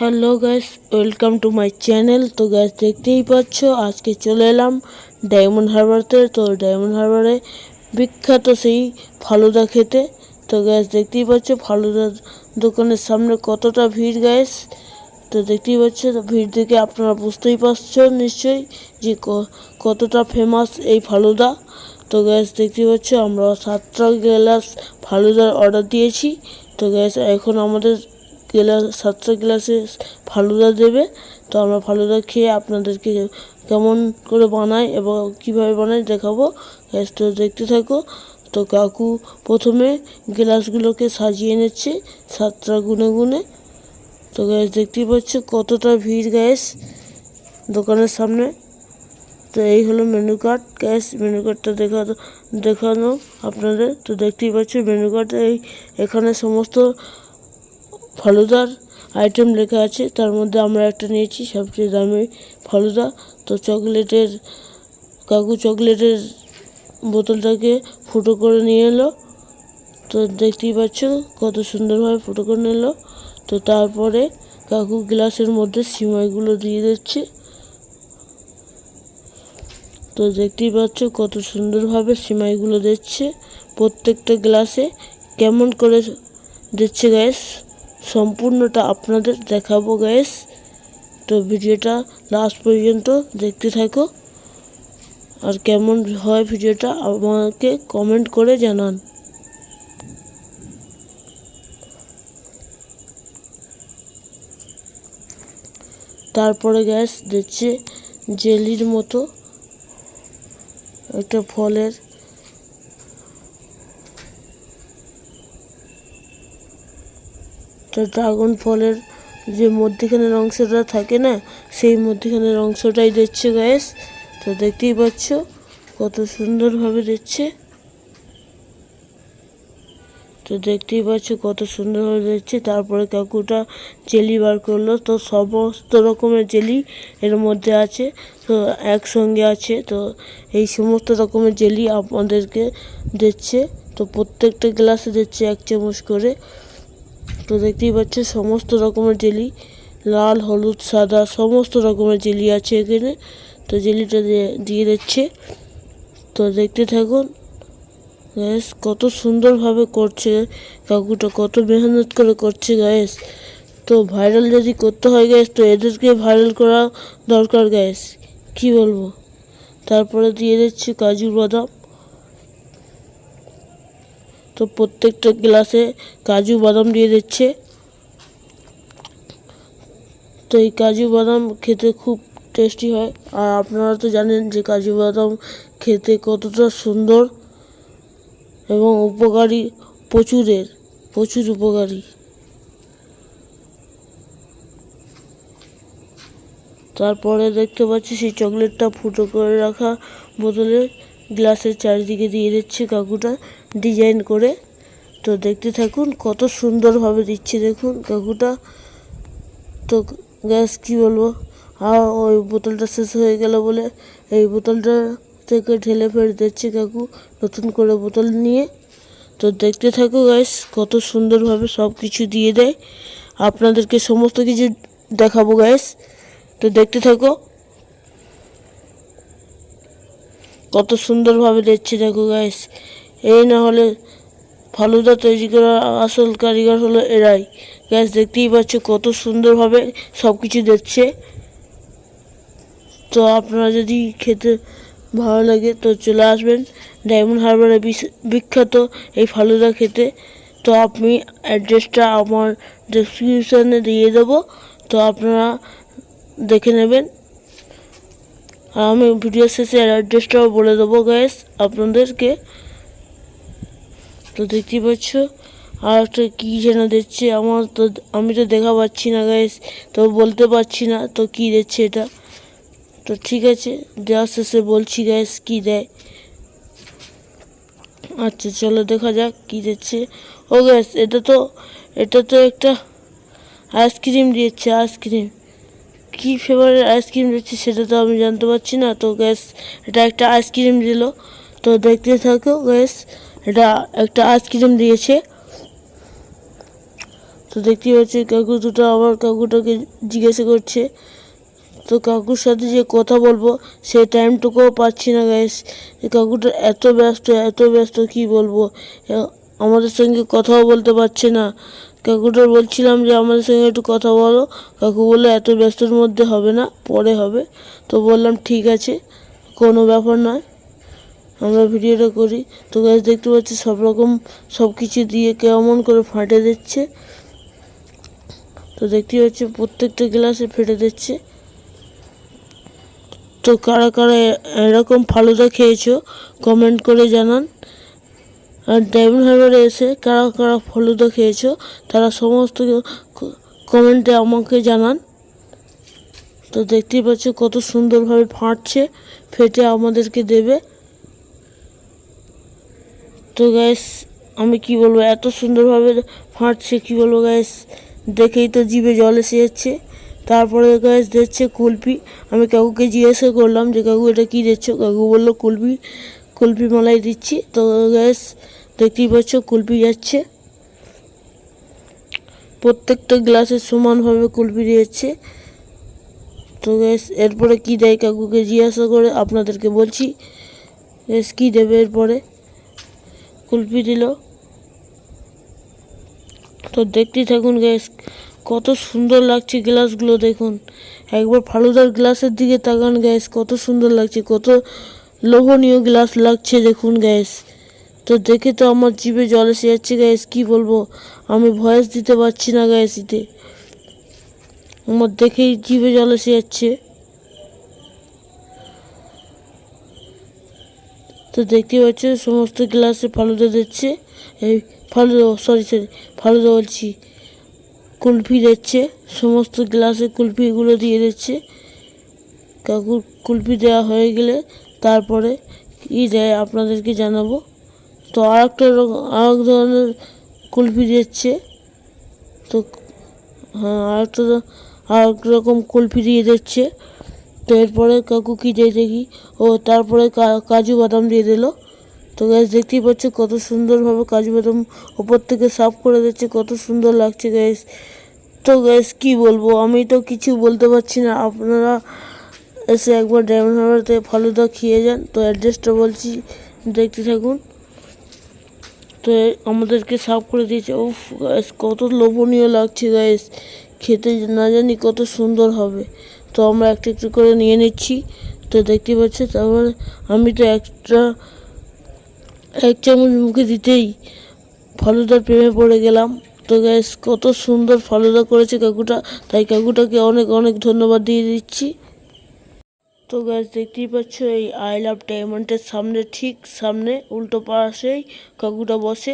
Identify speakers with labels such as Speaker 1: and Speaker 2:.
Speaker 1: Hello guys welcome to my channel. তো guys দেখতেই পাচ্ছ, আজকে চলে এলাম ডায়মন্ড হারবারতে তো ডায়মন্ড হারবারে বিখ্যাত সেই ফালুদা খেতে। তো গ্যাস দেখতেই পাচ্ছ, ফালুদার দোকানের সামনে কতটা ভিড় গ্যাস তো দেখতেই পাচ্ছ তো ভিড় দেখে আপনারা বুঝতেই পারছ নিশ্চয়ই যে কতটা ফেমাস এই ফালুদা। তো গ্যাস দেখতেই পাচ্ছ, আমরা সাতটা গ্লাস ফালুদার অর্ডার দিয়েছি। তো গ্যাস এখন আমাদের গ্লাস, সাতটা গ্লাসে ফালুদা দেবে। তো আমরা ফালুদা খেয়ে আপনাদেরকে কেমন করে বানাই এবং কীভাবে বানাই দেখাবো। তো দেখতে থাকো। তো কাকু প্রথমে গ্লাসগুলোকে সাজিয়ে নিচ্ছে সাতটা গুনে গুনে। তো গ্যাস দেখতেই পাচ্ছ কতটা ভিড় গ্যাস দোকানের সামনে। তো এই হলো মেনু কার্ড গ্যাস মেনু কার্ডটা দেখা, দেখানো আপনাদের। তো দেখতেই পাচ্ছ মেনু কার্ড এই এখানে সমস্ত ফালুদার আইটেম লেখা আছে, তার মধ্যে আমরা একটা নিয়েছি, সবচেয়ে দামি ফালুদা। তো চকলেটের, কাকু চকলেটের বোতলটাকে ফুটো করে নিয়ে এলো। তো দেখতেই পাচ্ছ কত সুন্দরভাবে ফুটো করে নিল তো তারপরে কাকু গ্লাসের মধ্যে সিমাইগুলো দিয়ে দিচ্ছে। তো দেখতেই পাচ্ছ কত সুন্দরভাবে সিমাইগুলো দিচ্ছে প্রত্যেকটা গ্লাসে। কেমন করে দিচ্ছে গ্যাস সম্পূর্ণটা আপনাদের দেখাবো গ্যাস তো ভিডিওটা লাস্ট পর্যন্ত দেখতে থাকো। আর কেমন হয় ভিডিওটা আমাকে কমেন্ট করে জানান। তারপরে গ্যাস দিচ্ছে জেলির মতো একটা ফলের ড্রাগন ফলের যে মধ্যেখানের অংশটা থাকে না, সেই মধ্যেখানের অংশটাই দিচ্ছে গ্যাস তো দেখতেই পাচ্ছ কত সুন্দরভাবে দিচ্ছে। তো দেখতেই পাচ্ছ কত সুন্দরভাবে দিচ্ছে। তারপরে কাকুটা জেলি বার করল। তো সমস্ত রকমের জেলি এর মধ্যে আছে। তো একসঙ্গে আছে। তো এই সমস্ত রকমের জেলি আপনাদেরকে দিচ্ছে। তো প্রত্যেকটা গ্লাসে দিচ্ছে এক চামচ করে। তো দেখতেই পাচ্ছে সমস্ত রকমের জেলি, লাল, হলুদ, সাদা, সমস্ত রকমের জেলি আছে এখানে। তো জেলিটা দিয়ে দিচ্ছে। তো দেখতে থাকুন গ্যাস কত সুন্দরভাবে করছে কাকুটা, কত মেহনত করে করছে গ্যাস তো ভাইরাল যদি করতে হয় গ্যাস তো এদেরকে ভাইরাল করা দরকার গ্যাস কি বলব? তারপরে দিয়ে দিচ্ছি কাজু বাদাম। তো প্রত্যেকটা গ্লাসে কাজু বাদাম দিয়ে দিচ্ছে। তো এই কাজু বাদাম খেতে খুব টেস্টি হয়। আর আপনারা তো জানেন যে কাজু বাদাম খেতে কতটা সুন্দর এবং উপকারী প্রচুরের, প্রচুর উপকারী। তারপরে দেখতে পাচ্ছি সেই চকলেটটা ফুটো করে রাখা বোতলে গ্লাসের চারিদিকে দিয়ে দিচ্ছে কাকুটা ডিজাইন করে। তো দেখতে থাকুন, কত সুন্দরভাবে দিচ্ছে দেখুন কাকুটা। তো গ্যাস, কি বলব? আর ওই বোতলটা শেষ হয়ে গেল বলে এই বোতলটা থেকে ঢেলে ফেলে দিচ্ছে কাকু নতুন করে বোতল নিয়ে। তো দেখতে থাকো গ্যাস কত সুন্দরভাবে সব কিছু দিয়ে দেয়। আপনাদেরকে সমস্ত কিছু দেখাবো গ্যাস তো দেখতে থাকো। কত সুন্দরভাবে দিচ্ছে দেখো গ্যাস এই না হলে ফালুদা তৈরি করা আসল কারিগর হলো এরাই। গ্যাস দেখতেই পাচ্ছ কত সুন্দরভাবে সব কিছু দিচ্ছে তো আপনারা যদি খেতে ভালো লাগে, তো চলে আসবেন ডায়মন্ড হারবারে বিশ- বিখ্যাত এই ফালুদা খেতে। তো আমি অ্যাড্রেসটা আমার ডেসক্রিপশানে দিয়ে দেবো। তো আপনারা দেখে নেবেন। আমি ভিডিও শেষে অ্যাড্রেসটাও বলে দেবো গ্যাস আপনাদেরকে। তো দেখতেই পাচ্ছ, আর একটা কী যেন দিচ্ছে, আমার তো, আমি তো দেখা পাচ্ছি না গ্যাস তো বলতে পারছি না, তো কী দিচ্ছে এটা। তো ঠিক আছে দেওয়ার শেষে বলছি গ্যাস কী দেয়। আচ্ছা চলো দেখা যাক কী দিচ্ছে। ও গ্যাস এটা তো এটা তো একটা আইসক্রিম দিচ্ছে আইসক্রিম। কী ফ্লেভারের আইসক্রিম দিচ্ছে সেটা তো আমি জানতে পারছি না। তো গ্যাস এটা একটা আইসক্রিম দিল। তো দেখতে থাকো গ্যাস এটা একটা আইসক্রিম দিয়েছে। তো তো দেখতেই পাচ্ছি কাকু দুটো আবার কাকুটাকে জিজ্ঞাসা করছে। তো কাকুর সাথে যে কথা বলব, সেই টাইমটুকুও পাচ্ছি না গ্যাস কাকুটা এত ব্যস্ত এত ব্যস্ত, কি বলব? আমাদের সঙ্গে কথাও বলতে পারছে না। কাকুটার বলছিলাম যে, আমাদের সঙ্গে একটু কথা বলো। কাকু বলল, এত ব্যস্তর মধ্যে হবে না, পরে হবে। তো বললাম, ঠিক আছে, কোনো ব্যাপার নয়, আমরা ভিডিওটা করি। তো গ্যাস দেখতে পাচ্ছি সব রকম সব কিছু দিয়ে কেমন করে ফাটে দিচ্ছে। তো দেখতেই পাচ্ছি প্রত্যেকটা গ্লাসে ফেটে দিচ্ছে। তো কারা কারা এরকম ফালুদা খেয়েছো কমেন্ট করে জানান। আর ডায়মন্ড হারবারে এসে কারা কারা ফালুদা খেয়েছো, তারা সমস্ত কমেন্টে আমাকে জানান। তো দেখতেই পাচ্ছ কত সুন্দরভাবে ফাটছে, ফেটে আমাদেরকে দেবে। তো গ্যাস আমি কি বলব, এত সুন্দরভাবে ফাটছে, কি বলব গ্যাস দেখেই তো জিভে জল এসে যাচ্ছে। তারপরে গ্যাস দিচ্ছে কুলপি, আমি কাকুকে জিজ্ঞাসা করলাম যে, কাকু, এটা কী দিচ্ছ? কাকু বলল, কুলপি কুলপি মালাই দিচ্ছি। তো গ্যাস দেখতেই পাচ্ছ কুলপি যাচ্ছে। প্রত্যেকটা গ্লাসে সমানভাবে কুলপি দিয়েছে তো গ্যাস এরপরে কী দেয় কাকুকে জিজ্ঞাসা করে আপনাদেরকে বলছি। গ্যাস কী দেবে এরপরে? কুলপি দিল। তো দেখতেই থাকুন গ্যাস কত সুন্দর লাগছে গ্লাসগুলো দেখুন। একবার ফালুদার গ্লাসের দিকে তাকান গ্যাস কত সুন্দর লাগছে, কত লোভনীয় গ্লাস লাগছে দেখুন গ্যাস তো দেখে তো আমার জিভে জল এসে যাচ্ছে গ্যাস কি বলব? আমি ভয়েস দিতে পারছি না গ্যাস এতে। আমার দেখেই জিভে জল এসে যাচ্ছে। তো দেখতে পাচ্ছ সমস্ত গ্লাসে ফালুদা দিচ্ছে। এই ফালুদা সরি সরি ফালুদা বলছি, কুলফি দিচ্ছে। সমস্ত গ্লাসে কুলফিগুলো দিয়ে দিচ্ছে। কাকুর কুলফি দেওয়া হয়ে গেলে তারপরে কী দেয় আপনাদেরকে জানাব? তো আর একটা আর এক ধরনের কুলফি দিচ্ছে। তো হ্যাঁ আর একটা আর এক রকম কুলফি দিয়ে দিচ্ছে। তো এরপরে কাকু কী দিয়ে দেখি? ও, তারপরে কাজু বাদাম দিয়ে দিল। তো গ্যাস দেখতেই পাচ্ছ কত সুন্দরভাবে কাজু বাদাম ওপর থেকে সাফ করে দিচ্ছে, কত সুন্দর লাগছে গ্যাস তো গ্যাস কি বলব? আমি তো কিছু বলতে পারছি না। আপনারা এসে একবার ডায়মন্ড হারবারতে ফালুদা খেয়ে যান। তো অ্যাড্রেসটা বলছি, দেখতে থাকুন। তো আমাদেরকে সাফ করে দিয়েছে। গ্যাস কত লোভনীয় লাগছে গ্যাস খেতে না জানি কত সুন্দর হবে। তো আমরা একটু একটু করে নিয়ে নিচ্ছি। তো দেখতে পাচ্ছ, তারপরে আমি তো একটা এক চামচ মুখে দিতেই ফালুদার প্রেমে পড়ে গেলাম। তো গ্যাস কত সুন্দর ফালুদা করেছে কাকুটা। তাই কাকুটাকে অনেক অনেক ধন্যবাদ দিয়ে দিচ্ছি। তো গাছ দেখতেই পাচ্ছ এই আই লাভ ডায়মন্ডের সামনে, ঠিক সামনে, উল্টো পাশেই কাকুটা বসে।